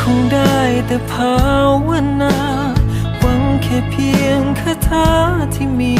คงได้แต่ภาวนา หวังแค่เพียงคาถาที่มี